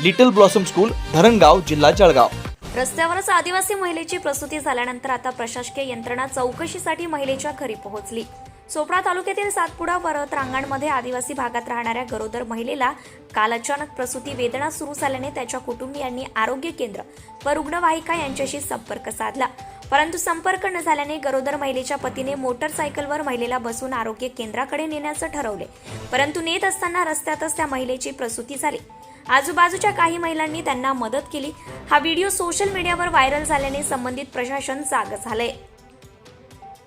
Little blossom school Dharangaon जिल्हा जळगाव. रस्त्यावरच आदिवासी महिलेची प्रसूती झाल्यानंतर आता प्रशासकीय यंत्रणा चौकशीसाठी महिलेच्या घरी पोहोचली. चोपडा तालुक्यातील सातपुडा परत रांगांमध्ये आदिवासी भागात राहणाऱ्या गरोदर महिलेला काल अचानक प्रसूती वेदना सुरू झाल्याने त्याच्या कुटुंबियांनी आरोग्य केंद्र व रुग्णवाहिका यांच्याशी संपर्क साधला. परंतु संपर्क न झाल्याने गरोदर महिलेच्या पतीने मोटरसायकलवर महिलेला बसून आरोग्य केंद्राकडे नेण्याचं ठरवले. परंतु नेत असताना रस्त्यातच त्या महिलेची प्रसूती झाली. आजूबाजूच्या काही महिलांनी त्यांना मदत केली. हा व्हिडिओ सोशल मीडियावर व्हायरल झाल्याने संबंधित प्रशासन जाग झालंय.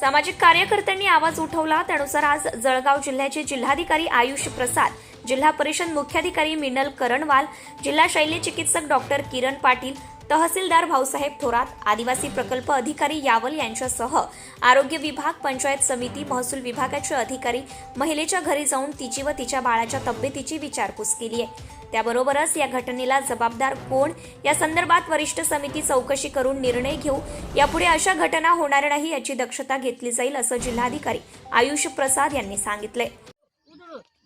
सामाजिक कार्यकर्त्यांनी आवाज उठवला. त्यानुसार आज जळगाव जिल्ह्याचे जिल्हाधिकारी आयुष प्रसाद जिल्हा परिषद मुख्याधिकारी मिनल करणवाल जिल्हा शैल्य चिकित्सक डॉक्टर किरण पाटील तहसीलदार भाऊसाहेब थोरात आदिवासी प्रकल्प अधिकारी यावल यांच्यासह आरोग्य विभाग पंचायत समिती महसूल विभागाचे अधिकारी महिलेच्या घरी जाऊन तिची व तिच्या बाळाच्या तब्येतीची विचारपूस केली आहे. त्याबरोबरच या घटनेला जबाबदार कोण? या संदर्भात वरिष्ठ समिती चौकशी करून निर्णय घेऊ. यापुढे अशा घटना होणार नाही याची दक्षता घेतली जाईल असं जिल्हाधिकारी आयुष प्रसाद यांनी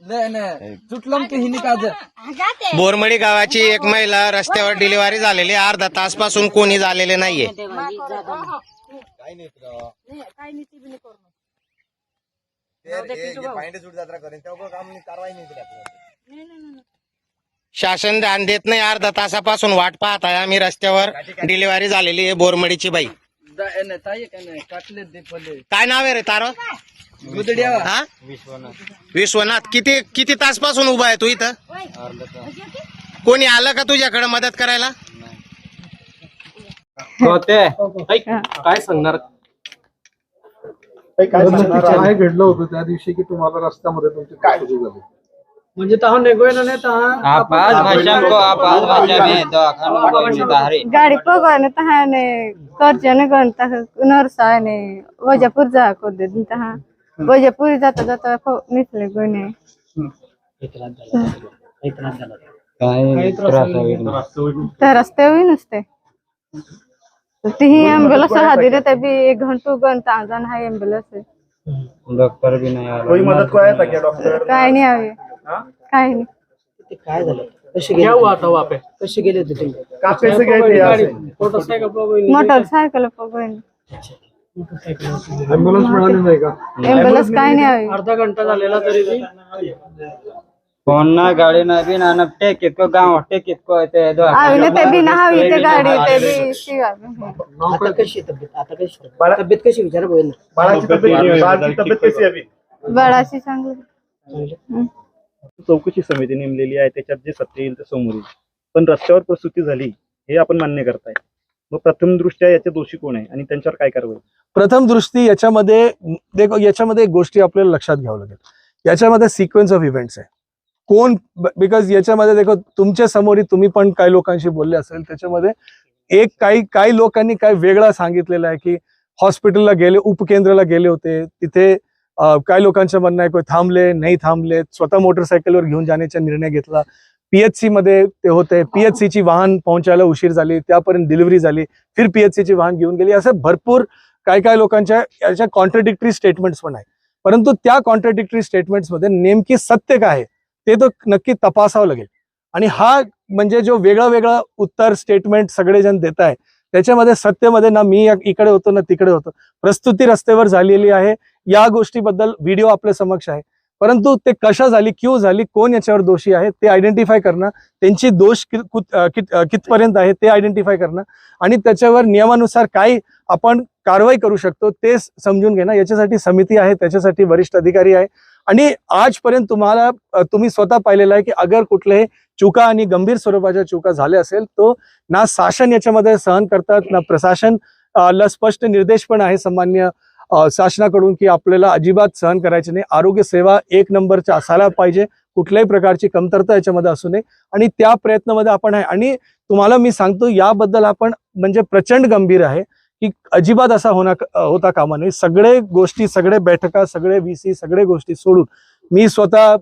नाही नाही. काज बोरमडी गावाची एक महिला रस्त्यावर डिलिव्हरी झालेली आहे. अर्धा तासपासून कोणी झालेले नाहीये. शासन ध्यान देत नाही. अर्धा तासापासून वाट पाहत आहे आम्ही रस्त्यावर. डिलिव्हरी झालेली आहे बोरमडीची बाई. ताई काय नाही काटले ते पडले काय नाव आहे रे तार? दुधड्या हा? विश्वनाथ. किती किती तासपासून उभा आहे तू इथं? कोणी आलं का तुझ्याकडे मदत करायला? काय सांगणार? काय घडलं होतं त्या दिवशी की तुम्हाला रस्त्यामध्ये तुमची काय सुरू झाली. म्हणजे तहा तहा आप आज भाषा को आप आज भाषा में बाहर गाड़ी पगने तहाने कर्जने गन तह नरसाने वजापुर जा को दे दिन तहा वजापुर जाता जाता खो निकले गने काय त्रास होईल? तर रस्ते हुई नुसते. तीही एम्बुलेंस हादी रे तभी एक घंटो गन तांजन है एम्बुलेंस डॉक्टर भी नहीं आला. कोई मदत को आया था क्या डॉक्टर काय नाही आवे काय नाही. काय झालं? कसे गेले? हुआ था वहाँ पे कसे गेले होते तुम्ही? कहाँ से गए थे यहाँ से मोटरसाइकिल पर कोई मोटरसायकल मिळाली नाही का? काय नाही आवे अर्धा घंटा झालेला तरी फोन ना गाड़ी ना भी ना टेकित को गाँव ते आवे ने ते भी ना हवी ते गाडी ते शिवा आता कशी आहे तब्येत? आता कशी? आहे? तब्येत कशी विचारा बघेल ना. बाळाची तब्येत बाळाची तब्येत कशी आहे? अभी बळाशी चांगली. चौकशी समिती नेमलेली आहे त्याच्यात जे सत्य येईल ते समोर येईल. पण रस्त्यावर प्रसूती झाली हे आपण मान्य करताय. मग प्रथम दृष्ट्या याचे दोषी कोण आहे? आणि त्यांच्यावर काय कारवाई? प्रथम दृष्टी याच्यामध्ये देखो याच्यामध्ये एक गोष्टी आपल्याला लक्षात घ्यावं लागेल. याच्यामध्ये सिक्वेन्स ऑफ इव्हेंट्स आहे. कोण बिकॉज याच्यामध्ये देखो तुमच्यासमोर तुम्ही पण काही लोकांशी बोलले असेल त्याच्यामध्ये एक काही काही लोकांनी काय वेगळा सांगितलेलं आहे की हॉस्पिटलला गेले उपकेंद्राला गेले होते तिथे काही लोकांचं म्हणणं आहे की थांबले नाही थांबले स्वतः मोटरसायकलवर घेऊन जाण्याचा निर्णय घेतला. पीएचसी मध्ये ते होते पीएचसी ची वाहन पोहोचायला उशीर झाली त्यापर्यंत डिलिव्हरी झाली फिर पीएचसी ची वाहन घेऊन गेली असं भरपूर काय काय लोकांच्या याच्या कॉन्ट्रडिक्टरी स्टेटमेंट्स पण आहे परंतु त्या कॉन्ट्रडिक्टरी स्टेटमेंट्समध्ये नेमकी सत्य काय आहे? ते तर नक्की तपासावं लागेल. आणि हा म्हणजे जो वेगळं वेगळं उत्तर स्टेटमेंट सगळेजण देत आहे त्याच्यामध्ये सत्यमध्ये ना मी इकडे होतो ना तिकडे होतो. प्रस्तुती रस्त्यावर झालेली आहे. या गोष्टीबद्दल व्हिडिओ आपल्या समक्ष आहे. परंतु ते कशा झाली क्यू झाली कोण याच्यावर दोषी आहे ते आयडेंटिफाय करणं त्यांची दोष कितपर्यंत आहे ते आयडेंटिफाय करणं आणि त्याच्यावर नियमानुसार काय आपण कारवाई करू शकतो ते समजून घेणं. याच्यासाठी समिती आहे त्याच्यासाठी वरिष्ठ अधिकारी आहे आणि आजपर्यंत तुम्हाला तुम्ही स्वतः पाहिलेलं आहे की अगर कुठलेही चुका आणि गंभीर स्वरूपाच्या चुका झाल्या असेल तो ना शासन याच्यामध्ये सहन करतात ना प्रशासन ला स्पष्ट निर्देश पण आहे सामान्य शासनाकडून की आपल्याला अजिबात सहन करायचे नाही. आरोग्य सेवा एक नंबरच्या असायला पाहिजे. कुठल्याही प्रकारची कमतरता याच्यामध्ये असू नये. आणि त्या प्रयत्नामध्ये आपण आहे. आणि तुम्हाला मी सांगतो याबद्दल आपण म्हणजे प्रचंड गंभीर आहे की अजिबात असा होणार होता कामा नये. सगळे गोष्टी सगळे बैठका सगळे व्ही सी सगळे गोष्टी सोडून मी स्वतः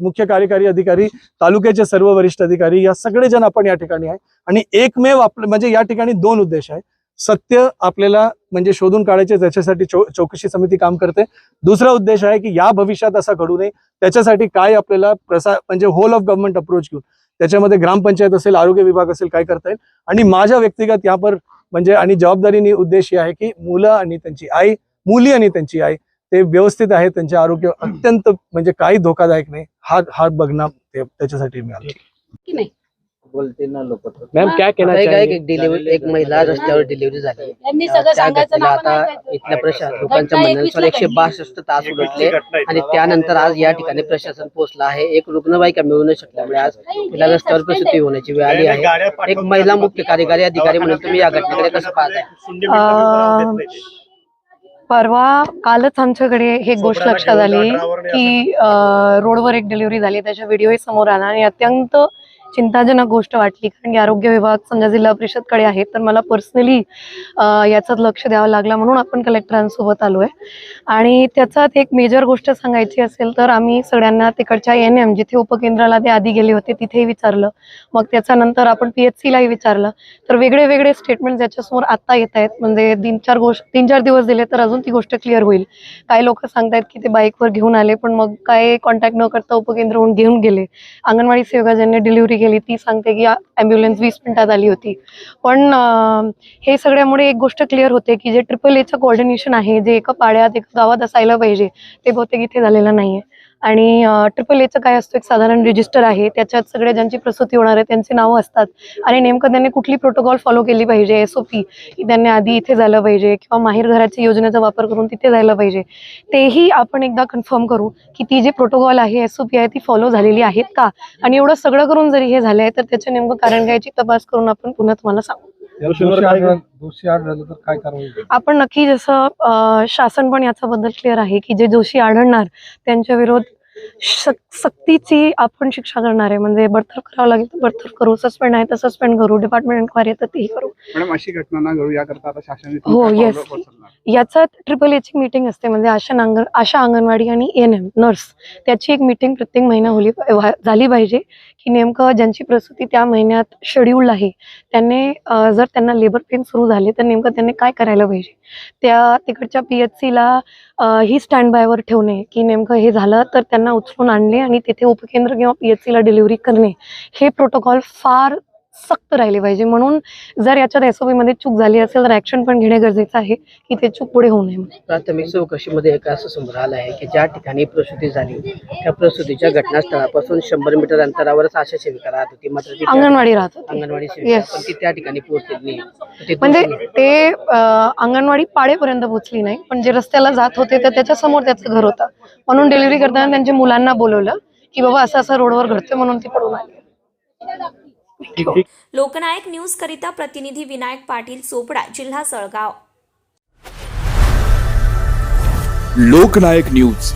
मुख्य कार्यकारी अधिकारी तालुक्याचे सर्व वरिष्ठ अधिकारी या सगळे जण आपण या ठिकाणी आहे. आणि एकमेव आपलं म्हणजे या ठिकाणी दोन उद्देश आहे. सत्य आपल्याला म्हणजे शोधून काढायचे त्याच्यासाठी चौ चौकशी समिती काम करते. दुसरा उद्देश आहे की या भविष्यात असा घडू नये. त्याच्यासाठी काय आपल्याला प्रसा म्हणजे होल ऑफ गव्हर्नमेंट अप्रोच घेऊन. त्याच्यामध्ये ग्रामपंचायत असेल आरोग्य विभाग असेल काय करता येईल. आणि माझ्या व्यक्तिगत यावर म्हणजे आणि जबाबदारीने उद्देश हे आहे की मुलं आणि त्यांची आई मुली आणि त्यांची आई ते व्यवस्थित आहे त्यांचे आरोग्य अत्यंत म्हणजे काही धोकादायक नाही. हा हा बघणं त्याच्यासाठी मिळालं. बोलते ना लोक मॅम क्या कहना चाहिए एक डिलिव्हरी एक महिला रस्त्यावर डिलिव्हरी झाली. त्यांनी त्या सगळं सांगायचं घटनेला ना आता इथल्या प्रशासन लोकांच्या म्हणण्यानुसार एकशे बासष्ट तास उलटले आणि त्यानंतर आज या ठिकाणी प्रशासन पोहोचलं आहे. एक रुग्णवाहिका मिळू न शकल्यामुळे आज तिला रस्त्यावर प्रसूती होण्याची वेळ आली आहे. एक महिला मुख्य कार्यकारी अधिकारी म्हणून तुम्ही या घटनेकडे कसं पाहताय? परवा कालच आमच्याकडे हे गोष्ट लक्षात आली की अं, रोडवर एक डिलिव्हरी झाली त्याचा व्हिडिओही समोर आला आणि अत्यंत चिंताजनक गोष्ट वाटली कारण की आरोग्य विभाग समजा जिल्हा परिषदकडे आहे तर मला पर्सनली याच्यात लक्ष द्यावं लागलं म्हणून आपण कलेक्टरांसोबत आलो आहे आणि त्याच्यात एक मेजर गोष्ट सांगायची असेल तर आम्ही सगळ्यांना तिकडच्या एन एम जिथे उपकेंद्राला ते आधी गेले होते तिथेही विचारलं. मग त्याच्यानंतर आपण पी एच सीलाही विचारलं. तर वेगळे वेगळे स्टेटमेंट ज्याच्यासमोर आता येत आहेत म्हणजे तीन चार गोष्ट तीन चार दिवस दिले तर अजून ती गोष्ट क्लिअर होईल. काही लोक सांगतायत की ते बाईकवर घेऊन आले पण मग काय कॉन्टॅक्ट न करता उपकेंद्रहून घेऊन गेले. अंगणवाडी सेविका ज्यांनी डिलिव्हरी गेली ती सांगते की ॲम्ब्युलन्स वीस मिनिटात आली होती. पण हे सगळ्यामुळे एक गोष्ट क्लिअर होते की जे ट्रिपल एचं कोऑर्डिनेशन आहे जे एका पाड्यात एका गावात असायला पाहिजे ते बहुतेक इथे झालेलं नाहीये. आणि ट्रिपल एचं काय असतं एक साधारण रजिस्टर आहे. त्याच्यात सगळ्या ज्यांची प्रसूती होणार आहे त्यांची नावं असतात. आणि नेमकं त्यांनी कुठली प्रोटोकॉल फॉलो केली पाहिजे एस ओ पी त्यांनी आधी इथे झालं पाहिजे किंवा माहेर घराच्या योजनेचा वापर करून तिथे जायला पाहिजे. तेही आपण एकदा कन्फर्म करू की ती जी प्रोटोकॉल आहे एस ओ पी आहे ती फॉलो झालेली आहेत का? आणि एवढं सगळं करून जरी हे झालंय तर त्याचं नेमकं कारण काय याची तपास करून आपण पुन्हा तुम्हाला सांगू. दोषी आढळ- दोषी आढळलं तर काय कारवाई होईल? आपण नक्की जसं अं, शासन पण याच्याबद्दल क्लिअर आहे की जे दोषी आढळणार त्यांच्या विरोध शक- सक्तीची आपण शिक्षा करणार आहे. म्हणजे बडतर्फ करावं लागेल तर बडतर्फ करू. सस्पेंड आहे तर सस्पेंड करू. डिपार्टमेंट एन्क्वायरी आहे तर तेही करू. मॅडम अशी घटना ना घडू याकरता आता शासन हो, yes. पावलं याच्यात ट्रिपल एची मीटिंग असते. म्हणजे आशा आशा अंगणवाडी आणि एन एम नर्स त्याची एक मीटिंग प्रत्येक महिना होली व्हा- झाली पाहिजे. की नेमकं ज्यांची प्रसूती त्या महिन्यात शेड्यूल्ड आहे त्यांनी जर त्यांना लेबर पेन सुरू झाले तर नेमकं त्यांनी काय करायला पाहिजे? त्या तिकडच्या पी एच सीला ही स्टँड बायवर ठेवणे की नेमकं हे झालं तर त्यांना उचलून आणणे आणि तिथे उपकेंद्र किंवा पी एच सीला डिलिव्हरी करणे हे प्रोटोकॉल फार सक्त राहिले पाहिजे. म्हणून जर याच्यात एसमध्ये चूक झाली असेल तर ऍक्शन पण घेणे गरजेचं आहे की ते चूक पुढे होऊ नये. प्राथमिक चौकशीमध्ये एक असं समोर आलं आहे की ज्या ठिकाणी प्रसूती झाली त्या प्रसूतीच्या घटनास्थळापासून शंभर मीटर अंतरावरच आशा सेविका राहत होती. मात्र अंगणवाडी राहत होती. अंगणवाडी सेविका. Yes. पण ती त्या ठिकाणी पोहोचलेली नाही. ते म्हणजे ते अं, अंगणवाडी पाडेपर्यंत पोहोचली नाही पण जे रस्त्याला जात होते तर त्याच्यासमोर त्याचं घर होतं. म्हणून डिलिव्हरी करताना त्यांच्या मुलांना बोलवलं की बाबा असं असं रोडवर घडतंय म्हणून ती पडून आली. लोकनायक न्यूज करिता प्रतिनिधी विनायक पाटील चोपडा जिल्हा सळगाव. लोकनायक न्यूज.